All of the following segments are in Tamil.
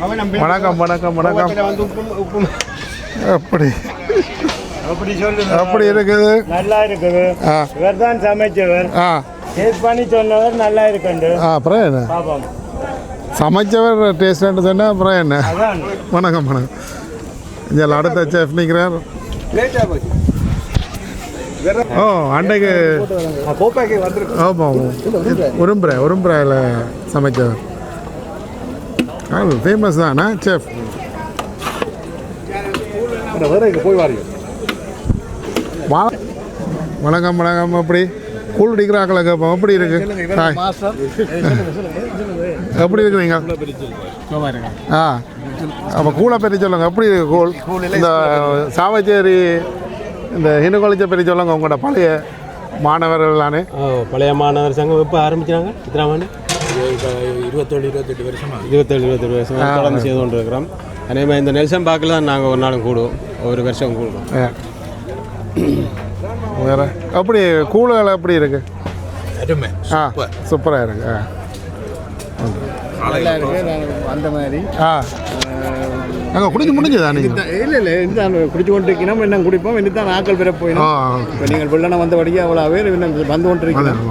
வணக்கம் வணக்கம் வணக்கம். அப்படி. அப்படி சொல்லுங்க அப்படி இருக்குது. நல்லா இருக்குது. ஆ. இவர் தான் சமைச்சவர். ஆ. டேஸ்ட் பண்ணி சொன்னவர் நல்லா இருக்குண்டு. ஆ அப்புறம் என்ன? சமைச்சவர் டேஸ்ட்னு சொன்னால் அப்புறம் என்ன? அதான். வணக்கம் வணக்கம். இங்கே அடுத்த செஃப் நிற்கிறார் ஓ வந்துருக்கு ஆமாம் உரும்புரை உரும்புரையில் சமைச்சவர். அது ஃபேமஸ் தானே செஃப் போய் வாரியம் வா. வணக்கம் வணக்கம். அப்படி கூழ் அடிக்கிறாக்களை கேட்போம் எப்படி இருக்கு? ஹாய். எப்படி இருக்கிறீங்க? ஆ. அப்போ கூழை பற்றி சொல்லுங்க. எப்படி இருக்கு கூழ்? இந்த சாவச்சேரி இந்த ஹினுகொலிச்ச பற்றி சொல்லுங்க. உங்களோட பழைய மாணவர்களானே ஓ, பழைய மாணவர் சங்கம் எப்போ ஆரம்பிச்சாங்க எத்தனை இருபத்தேழு இருபத்தெட்டு வருஷமா? இருபத்தேழு இருபத்தெட்டு வருஷம் தொடர்ந்து செய்து கொண்டு இருக்கிறோம் அதே மாதிரி இந்த நெல்சன் பார்க்கில் தான் நாங்கள் ஒரு நாளும் கூடுவோம். ஒரு வருஷம் கூடுவோம். வேற? அப்படி கூழுகள் எப்படி இருக்கு? அருமை. ஆ சூப்பராக இருக்கு. ஆ. அந்த மாதிரி. ஆ. அங்கே குடிச்சு முடிஞ்சதா நீங்கள் இல்லை இல்லை இந்த குடிச்சு கொண்டு இருக்கணும் என்ன குடிப்போம். இன்னும் தான் ஆக்கள் பெற போயிடும் இப்போ நீங்கள் வெள்ளன வந்தபடியே அவ்வளோ பேர் இன்னும் வந்து கொண்டு இருக்கணும்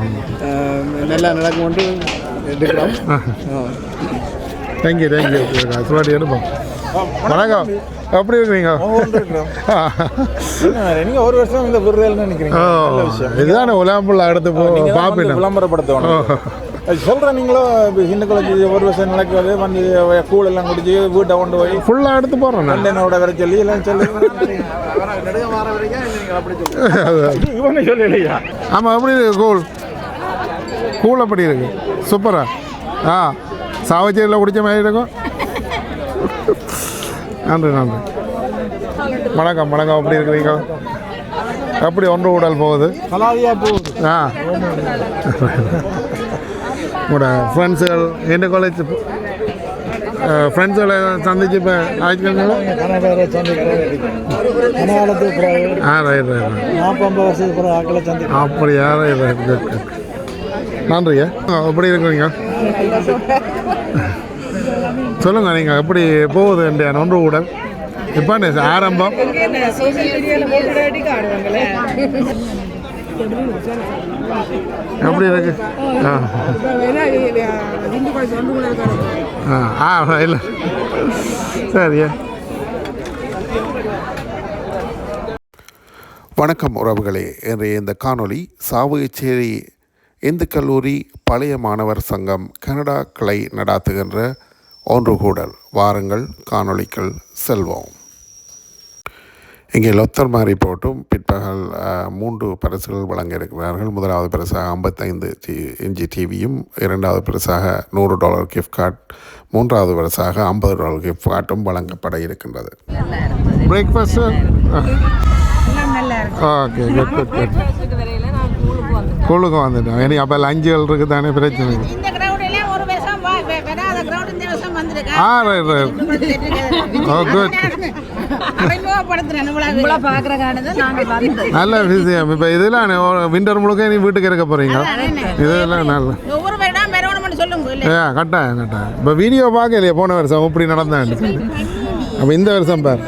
நல்லா நடக்கும் கொண்டு ஆ. தேங்க்யூ தேங்க்யூ சுவாடி எடுப்போம் வணக்கம். எப்படி இருக்கீங்க நீங்க ஒரு வருஷம் இந்த விருதுன்னு நினைக்கிறீங்க. இதுதானே உலாம்புள்ள அடுத்து போ பாப்பின விளம்பரப்படுத்தணும். அது சொல்றேன் நீங்களும் இப்போ ஹிந்து காலேஜ் ஒரு வருஷம் நடக்கிறது வந்து கூழ் எல்லாம் குடிச்சு வீட்டை கொண்டு போய் ஃபுல்லாக எடுத்து போகிறோம் அண்ணனோட வர சொல்லி எல்லாம் சொல்லி. இவனே சொல்லலையா? ஆமாம் எப்படி இருக்கு கூழ்? கூழ் எப்படி இருக்கு? சூப்பரா. ஆ சாவச்சேரியில் குடிச்ச மாதிரி இருக்கும். நன்றி நன்றி. வணக்கம் வணக்கம். எப்படி இருக்கிறீங்க? எப்படி ஒன்று உடல் போகுது? ஆ. உங்களோட ஃப்ரெண்ட்ஸுகள் எந்த காலேஜ் ஃப்ரெண்ட்ஸுகளை சந்திச்சு இப்போ ஆயிடுச்சுங்களா? ஆ ரைட் ரைட் அப்படியா ரைட் ரைட் நன்றிங்க. எப்படி இருக்கிறீங்க? சொல்லுங்கள் நீங்கள் எப்படி போகுது என்ற ஒன்று உடல் இப்போ ஆரம்பம்? எப்படி இருக்கு? ஆ. ஆ இல்லை. சரியா வணக்கம் உறவுகளே. இன்றைய இந்த காணொளி சாவகச்சேரி இந்து கல்லூரி பழைய மாணவர் சங்கம் கனடா கிளை நடாத்துகின்ற ஒன்று கூடல். வாருங்கள் காணொளிகள் செல்வோம். இங்கே லொத்தர் மாறி போட்டும் பிற்பகல் மூன்று பரிசுகள் வழங்க இருக்கிறார்கள். முதலாவது பரிசாக ஐம்பத்தைந்து டி இன்ச்சி டிவியும் இரண்டாவது பரிசாக நூறு டாலர் கிஃப்ட் கார்டு மூன்றாவது பரிசாக ஐம்பது டாலர் கிஃப்ட் கார்டும் வழங்கப்பட இருக்கின்றது. இருக்கு. ஓகே குட் குட் குட் வீட்டுக்கு வரையில நான் ஊருக்கு வந்துட்டேன் ஸ்கூலுக்கு வந்துட்டோம். எனக்கு அப்போ லஞ்சுகள் தானே பிரச்சனை. ஆ ரைட் ரைட் ஓ குட் நல்ல விஷயம். இப்போ இதெல்லாம் விண்டர் முழுக்க நீ வீட்டுக்கு இருக்க போகிறீங்க இதெல்லாம் நல்ல. கட்டாயம் கட்டாயம். இப்போ வீடியோ பார்க்கலையே போன வருஷம். இப்படி நடந்தாண்டு. அப்போ இந்த வருஷம் பார்.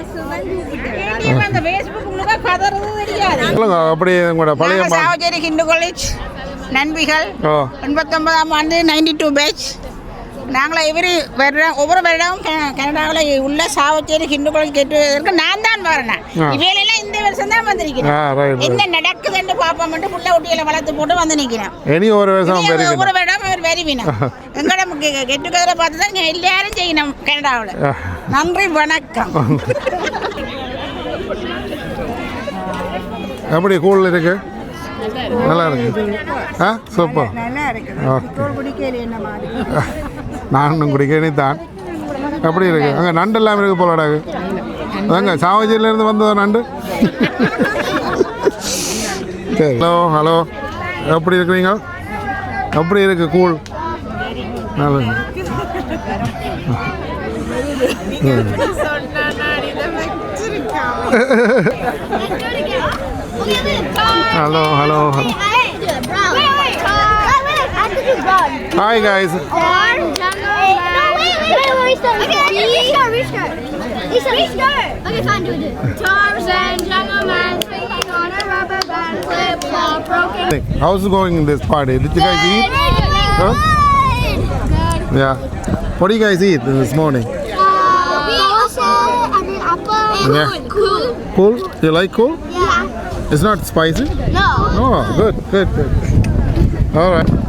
சொல்லுங்க அப்படி உங்களோட பழைய சாவச்சேரி ஹிந்து காலேஜ் நண்பிகள். எண்பத்தொன்பதாம் ஆண்டு நைன்டி டூ பேட்ச் நாங்கள் இவரி வருடம் ஒவ்வொரு வருடமும் கே- கனடாவில் உள்ள சாவச்சேரி ஹிந்து காலேஜ் கேட்டுவதற்கு நான் தான் வரேன். இவையிலெல்லாம் இந்த வருஷம் தான் வந்து ஆ நிற்கிறேன் ரைட் என்ன நடக்குதுன்னு பார்ப்போம்ட்டு புள்ள குட்டிகளை வளர்த்து போட்டு வந்து நிற்கிறேன் இனி ஒரு வருஷம் ஒவ்வொரு வருடம் அவர் வருவினா எங்கட கெட்டு கதிரை பார்த்து தான் எல்லாரும் செய்யணும் கனடாவில். நன்றி வணக்கம். எப்படி கூழ் இருக்கு? நல்லா இருக்கு. ஆ சூப்பர். நல்லா இருக்கு. ஓகே. குடிக்கல என்ன மாதிரி? நானும் குடிக்கணி தான். எப்படி இருக்கு? அங்கே நண்டு எல்லாம் இருக்கு போலடாக்கு அதாங்க சாவஜியிலேருந்து வந்ததோ நண்டு? சரி. Hello hello. எப்படி இருக்கிறீங்க? எப்படி இருக்கு கூழ்? நல்லது hello Hello, hello, hello. Hi guys. Okay, fine, do it. Tarzan, How's it going in this party? Did you guys eat? Huh? Yeah. What do you guys eat this morning? Uh, we also I mean apple. Yeah. Cool. Cool? You like cool? It's not spicy? No. Oh, good, good, good. All right.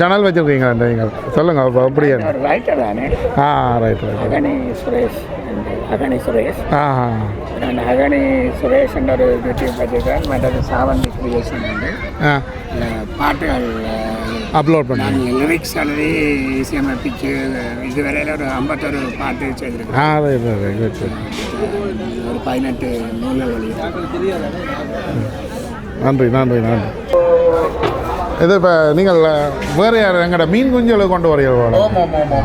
Channel வச்சிருக்கீங்க நீங்கள்? சொல்லுங்க அப்போ அப்படியே. ரைட்டர் தானே. ஆ ரைட் ரைட் அகனி சுரேஷ் அகனி சுரேஷ். ஆ நான் அகனி சுரேஷ் என்ற ஒரு யூடியூப் வச்சிருக்கேன் மற்றது சாவந்தி கிரியேஷன் அஹ் பாட்டுகள் அப்லோட் பண்ணி. நான் லிரிக்ஸ் எழுதி இசையமைப்பிச்சு இதுவரையில் ஒரு ஐம்பத்தொரு பாட்டு செய்திருக்கேன் ஆ ரைட் ஒரு பதினெட்டு நூல்கள் நன்றி நன்றி நன்றி. இது இப்போ நீங்கள் வேறு யார் எங்கட மீன் குஞ்சுகளை கொண்டு வரீங்க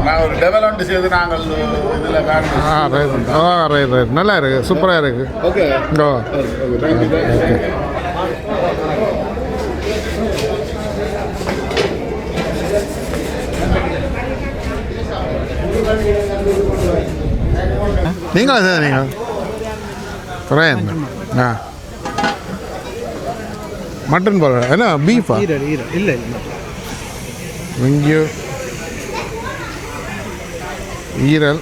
நான் ஒரு டெவலப்மெண்ட் செய்து நாங்கள் இதில் ஆ ரைட் ஆ ரைட் ரைட். நல்லா இருக்குது சூப்பராக இருக்குது ஓகே. ஓ ஓகே நீங்களா சார் நீங்கள் குறையன் ஆ. மட்டன் போல என்ன பீஃபா இல்லை வெங்கியூ ஈரல்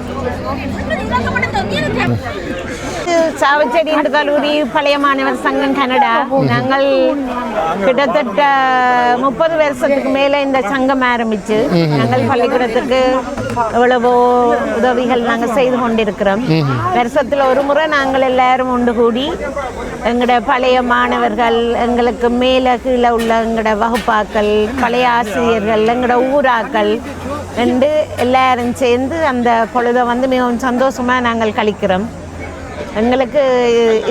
சாவச்சேரி இந்து கல்லூரி பழைய மாணவர் சங்கம் கனடா. நாங்கள் கிட்டத்தட்ட முப்பது வருஷத்துக்கு மேலே இந்த சங்கம் ஆரம்பிச்சு. நாங்கள் பள்ளிக்கூடத்துக்கு எவ்வளவோ உதவிகள் நாங்கள் செய்து கொண்டிருக்கிறோம். வருஷத்தில் ஒரு முறை நாங்கள் எல்லாரும் ஒன்று கூடி எங்களோட பழைய மாணவர்கள் எங்களுக்கு மேலே கீழே உள்ள எங்களோட வகுப்பாக்கள் பழைய ஆசிரியர்கள் எங்களோட ஊராக்கள் என்று எல்லாரும் சேர்ந்து அந்த பொழுதை வந்து மிகவும் சந்தோஷமாக நாங்கள் கழிக்கிறோம். எங்களுக்கு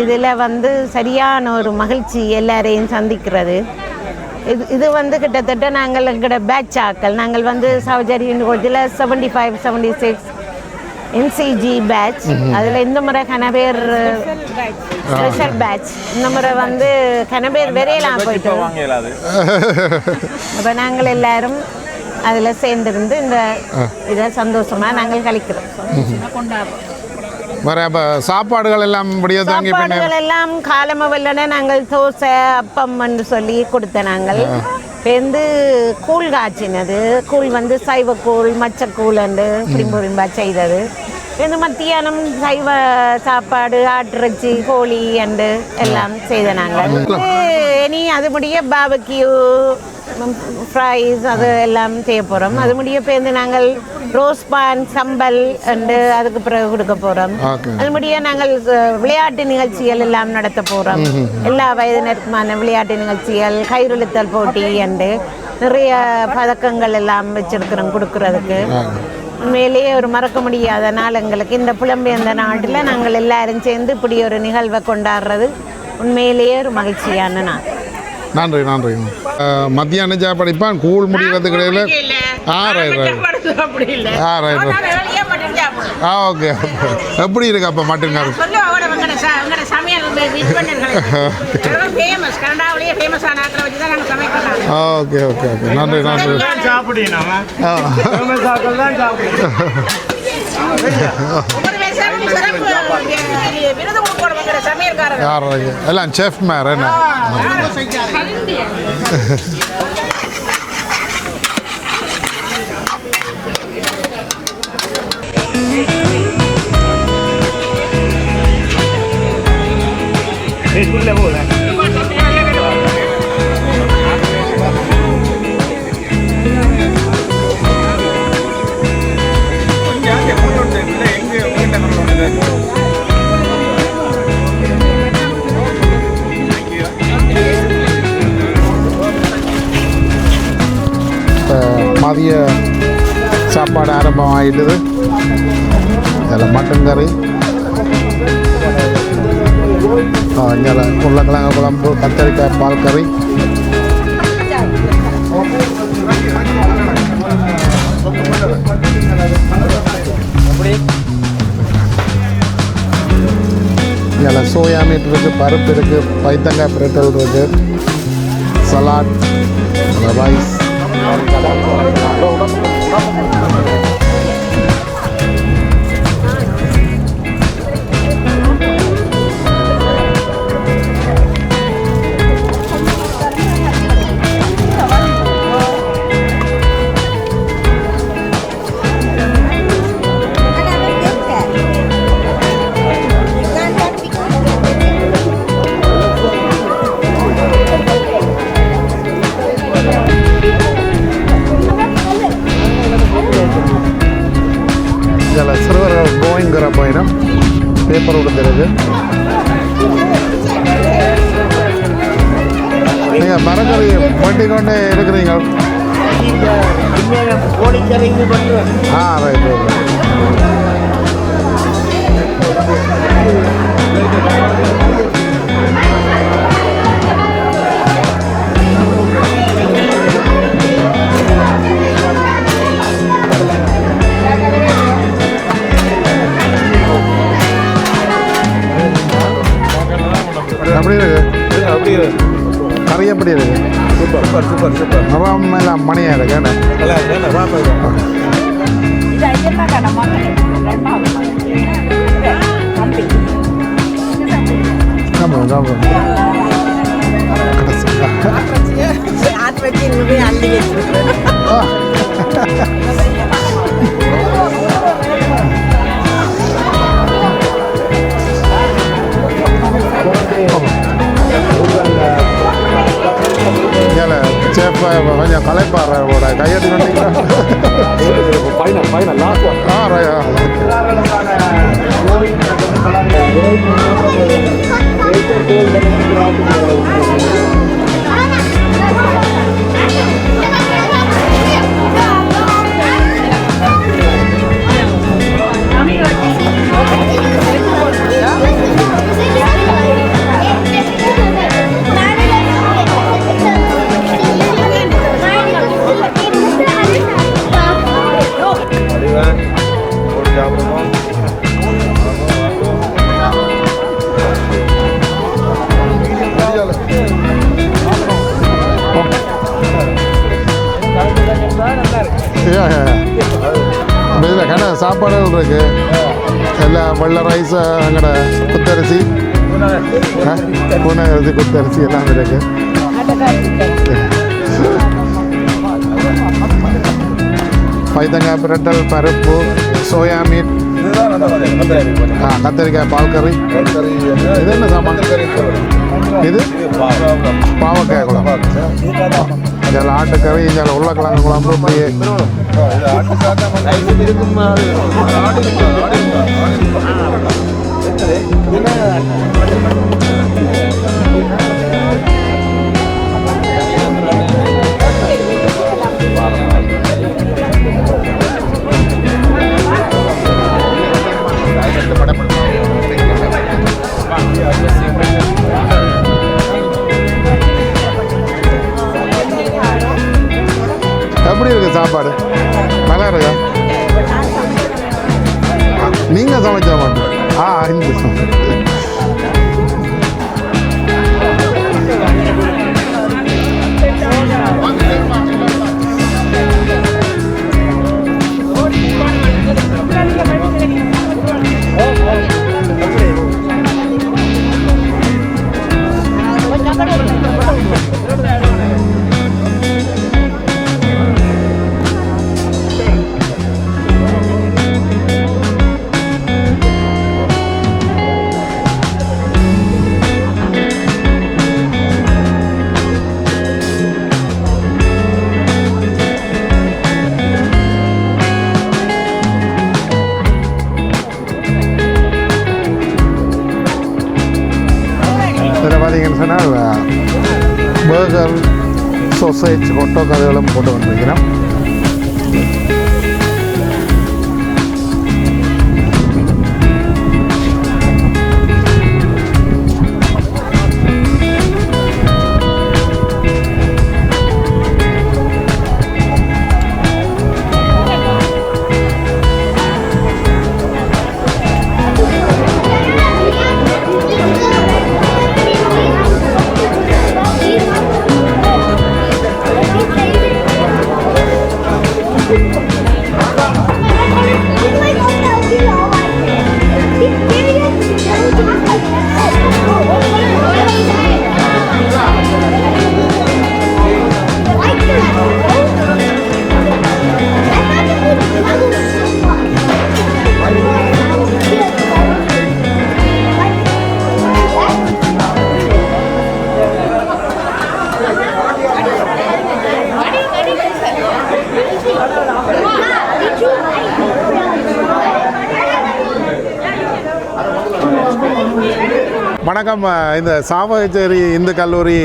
இதில் வந்து சரியான ஒரு மகிழ்ச்சி எல்லாரையும் சந்திக்கிறது. இது இது வந்து கிட்டத்தட்ட நாங்கள் எங்களோட பேட்ச் ஆக்கள். நாங்கள் வந்து சௌஜரி யூனிவர்சிட்டியில் seventy five seventy six NCG batch அதில் இந்த முறை கனபேர் ஸ்பெஷல் பேட்ச் இந்த முறை வந்து கனபேர் வெறையலாம் போயிட்டு அப்போ நாங்கள் எல்லாரும் அதில் சேர்ந்திருந்து இந்த இதை சந்தோஷமாக நாங்கள் கழிக்கிறோம். வேறு அப்போ சாப்பாடுகள் எல்லாம் இப்படியே தாங்கி சாப்பாடுகள் எல்லாம் காலம வெள்ளன நாங்கள் தோசை அப்பம் என்று சொல்லி கொடுத்த நாங்கள். வந்து கூழ் காய்ச்சினது. கூழ் வந்து சைவ கூழ் மச்சக்கூழ் என்று பிடிம்புரிம்பா செய்தது. இந்த மத்தியானம் சைவ சாப்பாடு ஆட்டிறைச்சி கோழி அண்டு எல்லாம் செய்த நாங்கள். இனி அது முடிய பாபக்யூ ஃப்ரைஸ் அது எல்லாம் செய்ய போகிறோம் அது முடிய பேருந்து நாங்கள் ரோஸ் பான் சம்பல் அண்டு அதுக்கு பிறகு கொடுக்க போகிறோம். அது முடிய நாங்கள் விளையாட்டு நிகழ்ச்சிகள் எல்லாம் நடத்த போகிறோம் எல்லா வயதினருக்குமான விளையாட்டு நிகழ்ச்சிகள் கயிறுழுத்தல் போட்டி அண்டு நிறைய பதக்கங்கள் எல்லாம் வச்சிருக்கிறோம் கொடுக்கறதுக்கு உண்மையிலேயே ஒரு மறக்க முடியாத நாள் எங்களுக்கு இந்த புலம்பெயர்ந்த நாட்டில் நாங்கள் எல்லாரும் சேர்ந்து இப்படி ஒரு நிகழ்வை கொண்டாடுறது உண்மையிலேயே ஒரு மகிழ்ச்சியான நாள் நன்றி நன்றி மத்தியான சாப்பாடு இப்போ கூழ் முடிகிறதுக்கு இடையில ஆ ரைட் ரைட் ஆ ரைட் ஆ ஓகே எப்படி இருக்கு அப்போ மட்டன் கறி ஓகே ஓகே ஓகே. நன்றி நன்றி ஆ. ஒவ்வொரு வருஷமும் சிறப்பு வி- விருது சாப்பாடு ஆரம்பம் ஆகிட்டுது இதில் மட்டன் கறி. இங்கே உருளைக்கிழங்கு குழம்பு கத்தரிக்காய் பால் கறி. இதில் சோயா மீட் இருக்குது பருப்பு இருக்குது பைத்தங்காய் பிரட்டல் இருக்குது சலாட் ரைஸ். பேப்பர் கொடுத்துருக்கு நீங்கள் மரக்கறி வண்டி கொண்டு இருக்கிறீங்க ஆ right right Vale, para la calle tiene un niño. Final, final, la agua. Ah, raya. சாப்பாடுகள் இருக்கு எல்லாம் வெள்ளை ரைஸ் அங்கட குத்தரிசி. ஆ, குத்தரிசி எல்லாம் இருக்கு. பைத்தங்காய் பிரட்டல் பருப்பு சோயா மீட் ஆ கத்திரிக்காய் பால் கறி. இது என்ன சாமான்? இது? பாவக்காய் குழம்பு. இதில் ஆட்டுக்கறி இதில் உருளைக்கிழங்கு குழம்பு இப்படியே எப்படி இருக்கு சாப்பாடு. நல்லா இருக்கா? போட்டு வந்திருக்கிறோம் வணக்கம். இந்த சாவகச்சேரி இந்து கல்லூரி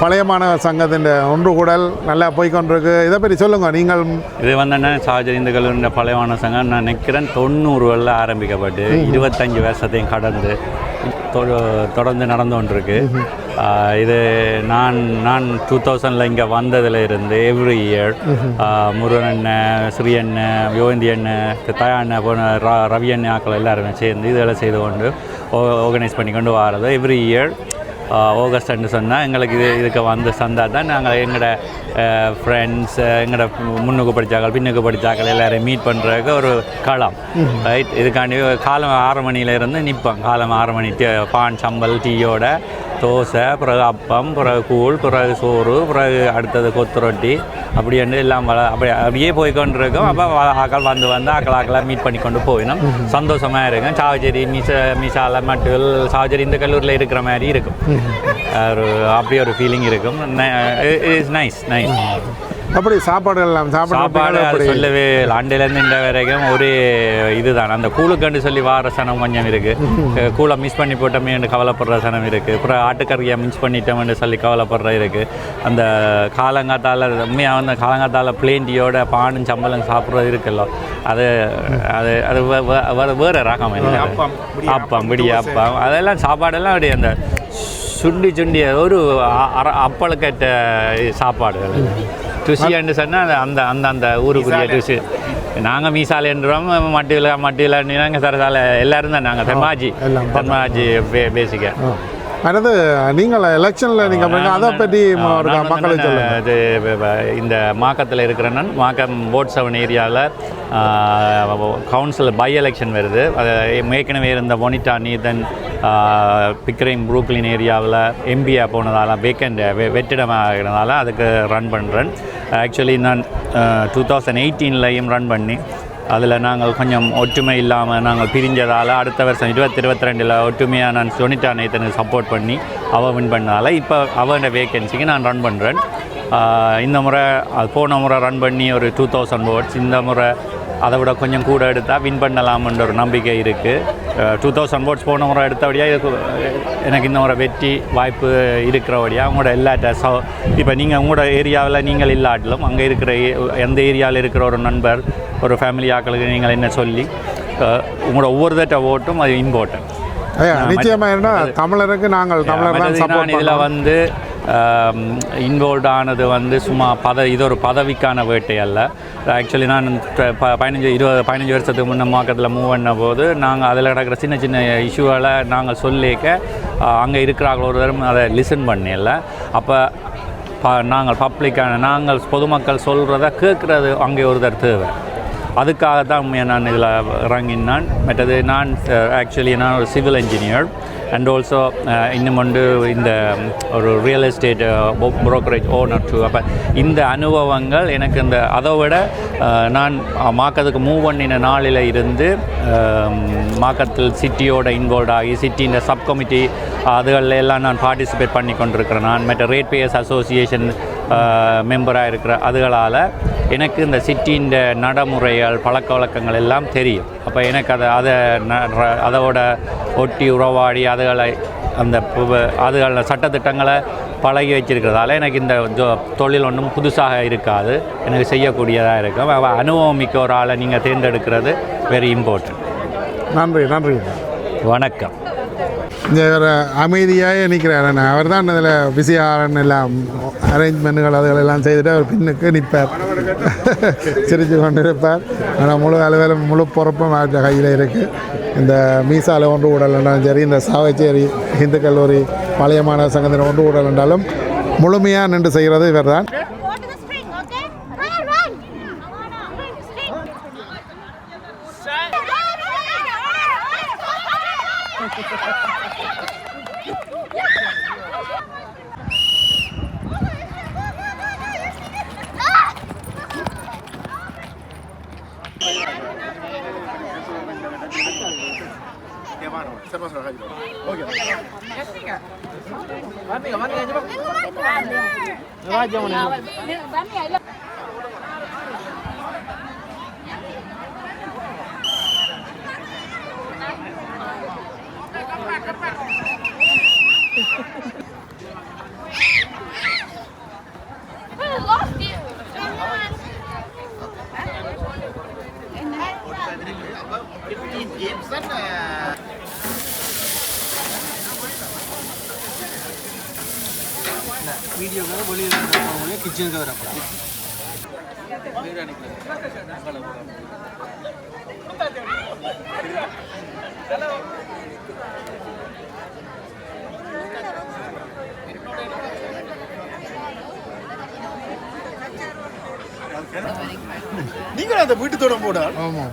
பழைய மாணவர் சங்கத்தின் ஒன்று கூடல் நல்லா போய்க்கொண்டிருக்கு. இதை பற்றி சொல்லுங்கள் நீங்கள் இது வந்து என்ன சார்ஜர் இந்த கல்லூரியின் பழையவான சங்கம் நான் நினைக்கிறேன் தொண்ணூறுகளில் ஆரம்பிக்கப்பட்டு இருபத்தஞ்சு வருஷத்தையும் கடந்து தொடர்ந்து நடந்து கொண்டிருக்கு. இது நான் நான் டூ தௌசண்டில் இங்கே வந்ததுல இருந்து எவ்ரி இயர் முருகன் அண்ணன் ஸ்ரீ அண்ணன் யோகந்தி அண்ணன் தயா அண்ணன் போன ர ரவி அண்ணன் ஆக்கள் எல்லாருமே சேர்ந்து இதெல்லாம் செய்து கொண்டு ஆர்கனைஸ் பண்ணி கொண்டு வரது. எவ்ரி இயர் ஆகஸ்ட்னு சொன்னால் எங்களுக்கு இது இதுக்கு வந்து சந்தா தான். நாங்கள் எங்களோட ஃப்ரெண்ட்ஸ் எங்களோட முன்னுக்கு படித்தாக்கள் பின்னுக்கு படித்தாக்கள் எல்லாரையும் மீட் பண்ணுறதுக்கு ஒரு களம். ரைட் இதுக்காண்டி காலம் ஆறு மணியிலேருந்து நிற்போம் காலம் ஆறு மணி பான் சம்பல் டீயோட தோசை பிறகு அப்பம் பிறகு கூழ் பிறகு சோறு பிறகு அடுத்தது கொத்து ரொட்டி அப்படின்னு எல்லாம் வள அப்படி அப்படியே போய் கொண்டு இருக்கோம் அப்போ ஆக்கள் வந்து வந்து ஆக்கள் ஆக்களாக மீட் பண்ணி கொண்டு போயிடும் சந்தோஷமாக இருக்கும். சாவச்சேரி மிச மிசால மட்டும் சாவச்சேரி இந்த கல்லூரியில் இருக்கிற மாதிரி இருக்கும். ஒரு அப்படி ஒரு ஃபீலிங் இருக்கும். இஸ் நைஸ் நைஸ் அப்படி சாப்பாடு எல்லாம் சாப்பாடு அது சொல்லவே இல்லை. அண்டையிலேருந்து இந்த வரைக்கும் ஒரே இதுதான். அந்த கூழுக்கண்டு சொல்லி வார சனம் கொஞ்சம் இருக்கு. அஹ் கூழை மிஸ் பண்ணி போட்டோமேன்னு கவலைப்படுற சனம் இருக்கு. அப்புறம் ஆட்டுக்கறியை மிஸ் பண்ணிட்டோம்னு சொல்லி கவலைப்படுற இருக்கு. அந்த காலங்காத்தால உண்மையாக வந்து காலங்காத்தால பிளேண்டியோட பானும் சம்பளம் சாப்பிட்றது இருக்குல்ல. அது அது அது வேற- வேற ரகம்? அப்பம் பிடி அப்பம் அதெல்லாம் சாப்பாடெல்லாம் அப்படி அந்த சுண்டி சுண்டி ஒரு அப்பளுக்கட்ட சாப்பாடு ருசின்னு சொன்னால் அந்த அந்த அந்த ஊருக்குரிய ருசி நாங்கள் மீசாலேன்றோம் மட்டியில் மட்டியில் நாங்கள் சரசால எல்லாரும் தான் நாங்கள் தென்மாஜி பே பேசிக்க. அடுத்து நீங்கள் எலெக்ஷனில் நீங்கள் அதை பற்றி ம- ஒரு நான் மக்களை வந்து சொல்லுங்கள் இது இந்த மாக்கத்தில் இருக்கிற நான் மாக்கம் போட் செவன் ஏரியாவில் கவுன்சில் பை எலெக்ஷன் வருது. அது ஏற்கனவே இருந்த மொனிட்டா நீதன் பிக்ரைம் புரூக்லின் ஏரியாவில் எம்பியா போனதால வேக்கண்ட் வெற்றிடமாகிறதால அதுக்கு ரன் பண்ணுறேன் ஆக்சுவலி நான் டூ தௌசண்ட் எயிட்டீன்லையும் ரன் பண்ணி அதில் நாங்கள் கொஞ்சம் ஒற்றுமை இல்லாமல் நாங்கள் பிரிஞ்சதால் அடுத்த வருஷம் இருபத்தி இருபத்தி ரெண்டில் ஒற்றுமையாக நான் சுனிதா நேத்தனுக்கு சப்போர்ட் பண்ணி அவள் வின் பண்ணதால் இப்போ அவனோட வேகன்சிக்கு நான் ரன் பண்ணுறேன் இந்த முறை அது போன முறை ரன் பண்ணி ஒரு டூ தௌசண்ட் ஓட்ஸ் இந்த முறை அதை விட கொஞ்சம் கூட எடுத்தால் வின் பண்ணலாம்ன்ற ஒரு நம்பிக்கை இருக்குது டூ தௌசண்ட் ஓட்ஸ் போன முறை எடுத்தபடியாக எனக்கு இந்த முறை வெற்றி வாய்ப்பு இருக்கிறபடியாக அவங்களோட எல்லாட்ட ச இப்போ நீங்கள் உங்களோட ஏரியாவில் நீங்கள் இல்லாட்டிலும் அங்கே இருக்கிற எந்த ஏரியாவில் இருக்கிற ஒரு நண்பர் ஒரு ஃபேமிலி ஆக்களுக்கு நீங்கள் என்ன சொல்லி உங்களோட ஒவ்வொரு தட்ட ஓட்டும் அது இம்பார்ட்டன்ட் நிச்சயமாக என்ன? தமிழருக்கு நாங்கள் தமிழர் இதில் வந்து இன்வால்வ் ஆனது வந்து சும்மா பத இது ஒரு பதவிக்கான வேட்டை அல்ல. ஆக்சுவலி நான் ப- பதினஞ்சு இருபது பதினஞ்சு வருஷத்துக்கு முன்ன மார்க்கெட்டில் மூவ் பண்ண போது நாங்கள் அதில் நடக்கிற சின்ன சின்ன இஷ்யூவில் நாங்கள் சொல்லிக்க அங்கே இருக்கிறாங்களோ ஒரு தரம் அதை லிசன் பண்ணல. அப்போ ப நாங்கள் பப்ளிக்கான நாங்கள் பொதுமக்கள் சொல்கிறத கேட்குறது அங்கே ஒருத்தர் தேவை. அதுக்காக தான் நான் இதில் இறங்கினான். மற்றது நான் ஆக்சுவலி நான் ஒரு civil engineer and also uh, இன்னும் வந்து இந்த um, ஒரு real estate brokerage owner too அப்போ இந்த அனுபவங்கள் எனக்கு இந்த அதை விட uh, நான் uh, மாக்கத்துக்கு மூவ் பண்ணின நாளில் இருந்து um, மாக்கத்தில் சிட்டியோட இன்வால்வ் ஆகி சிட்டியின் சப் கமிட்டி அதுகளில் எல்லாம் நான் பார்ட்டிசிபேட் பண்ணி கொண்டிருக்கிறேன் நான் மற்ற ரேட் பேயர்ஸ் அசோசியேஷன் மெம்பராக இருக்கிற அதுகளால் எனக்கு இந்த சிட்டியின் நடைமுறைகள் பழக்க வழக்கங்கள் எல்லாம் தெரியும். அப்போ எனக்கு அதை அதை அதோட ஒட்டி உறவாடி அதுகளை அந்த அதுகள சட்டத்திட்டங்களை பழகி வச்சிருக்கிறதால எனக்கு இந்த தொழில் ஒன்றும் புதுசாக இருக்காது. எனக்கு செய்யக்கூடியதாக இருக்கும். அனுபவம் மிக்க ஒரு ஆளை நீங்கள் தேர்ந்தெடுக்கிறது வெரி இம்பார்ட்டன்ட் நன்றி நன்றி. வணக்கம். ஒரு அமைதியாக நிற்கிறார் அவர் தான் இதில் பிஸியாரன் எல்லாம் அரேஞ்ச்மெண்ட்டுகள் அதுகளெல்லாம் செய்துட்டு அவர் பின்னுக்கு நிற்பார் சிரித்து கொண்டு இருப்பார் ஆனால் முழு அளவில் முழு பொறுப்பும் அவர்கிட்ட கையில் இருக்குது இந்த மீசால ஒன்று ஊடல் சரி இந்த சாவச்சேரி இந்து கல்லூரி பழைய மாணவ சங்கத்தின் ஒன்று ஊடல் என்றாலும் முழுமையாக நின்று செய்கிறது இவர் தான் Bami aja mana? Bami aja. கிச்சனுக்கு வரப்போ நீங்கள் அந்த வீட்டுத்தோட போட. ஆமாம்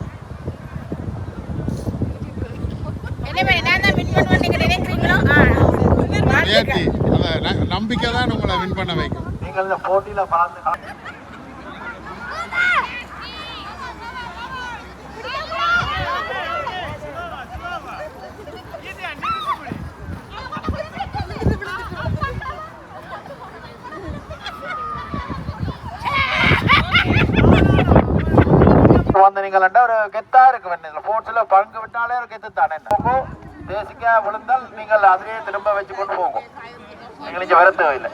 நம்பிக்கை தான் உங்களை வின் பண்ண வைக்கும். நீங்கள் இந்த போட்டியில் பார்த்து வந்து நீங்கள் ஒரு கெத்தா இருக்கு வேண்டிய ஸ்போர்ட்ஸ்ல பங்கு விட்டாலே ஒரு கெத்து தானே போகும் தேசிக்கா விழுந்தால் நீங்கள் அதிலேயே திரும்ப வச்சு கொண்டு போகும் நீங்கள் இங்கே வர தேவையில்லை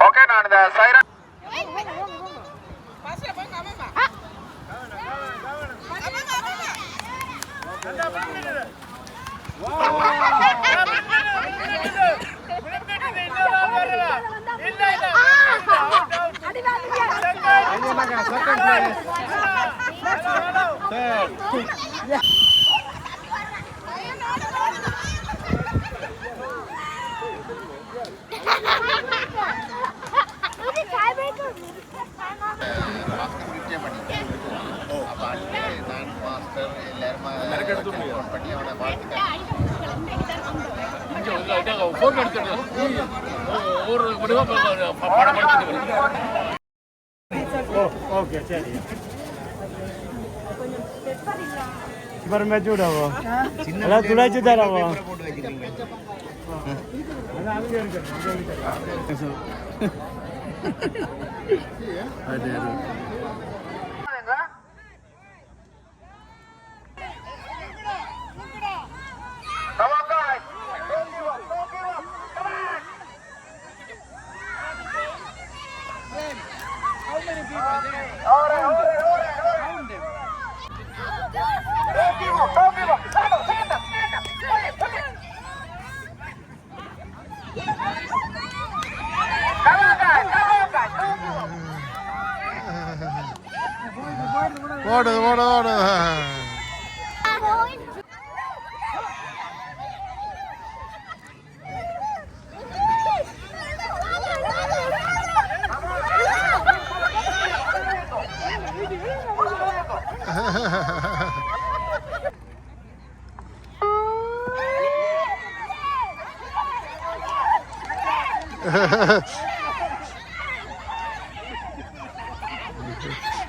ஓகே நான் இந்த siren Thank you. ¡Vamos a ver! அப்புறம் வச்சு விடாவோ எல்லாம் துளைச்சு தராவோ ஓடு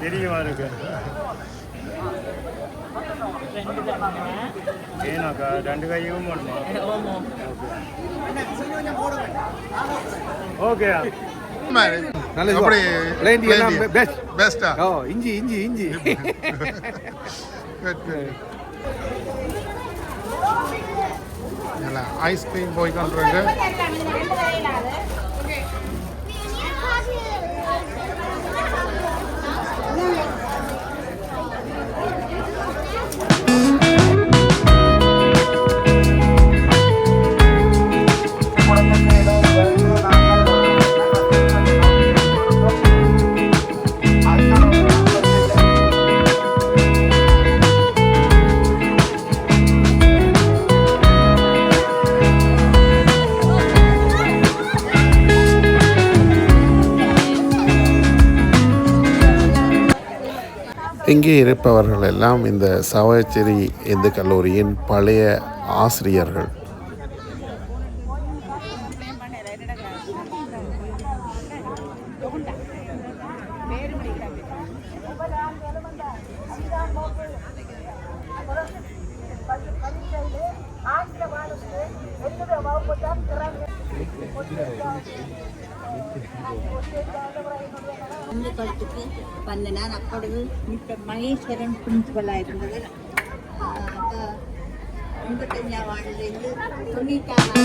தெரியுமா இருக்கு? ஏனாக்கா ரெண்டு கையும் போடணுமா ஓகே. பெஸ்டா ஓ இஞ்சி இஞ்சி இஞ்சி. ஐஸ்கிரீம் போய் கொண்டிருக்கு இங்கே இருப்பவர்கள் எல்லாம் இந்த சவச்சேரி இந்து கல்லூரியின் பழைய ஆசிரியர்கள். இந்த குளத்துக்கு வந்த நான் அப்பொழுது மிஸ்டர் மகேஸ்வரன் பிரின்சிபலாக இருந்தவர். அப்போ எண்பத்தஞ்சாம் வார்டுலேருந்து தொண்ணூற்றாறாம்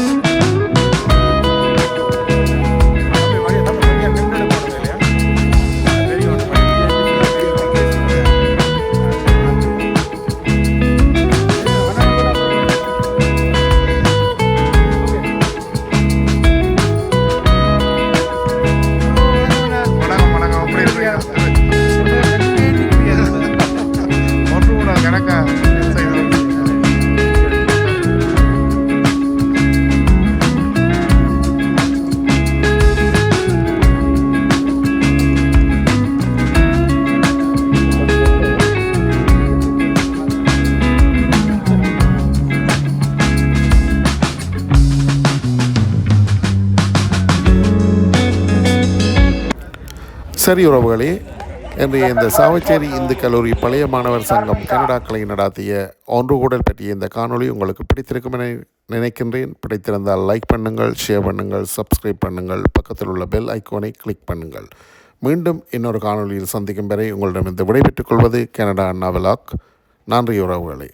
சரி உறவுகளே இன்றைய இந்த சாவச்சேரி இந்து கல்லூரி பழைய மாணவர் சங்கம் கனடாக்களை நடாத்திய ஒன்று கூடல் பற்றிய இந்த காணொளி உங்களுக்கு பிடித்திருக்கும் என நினைக்கின்றேன். பிடித்திருந்தால் லைக் பண்ணுங்கள் ஷேர் பண்ணுங்கள் சப்ஸ்கிரைப் பண்ணுங்கள் பக்கத்தில் உள்ள பெல் ஐக்கோனை கிளிக் பண்ணுங்கள். மீண்டும் இன்னொரு காணொளியில் சந்திக்கும் வரை உங்களிடமிருந்து விடைபெற்றுக் கொள்வது கனடா அண்ணா விலாக் நன்றி உறவுகளே.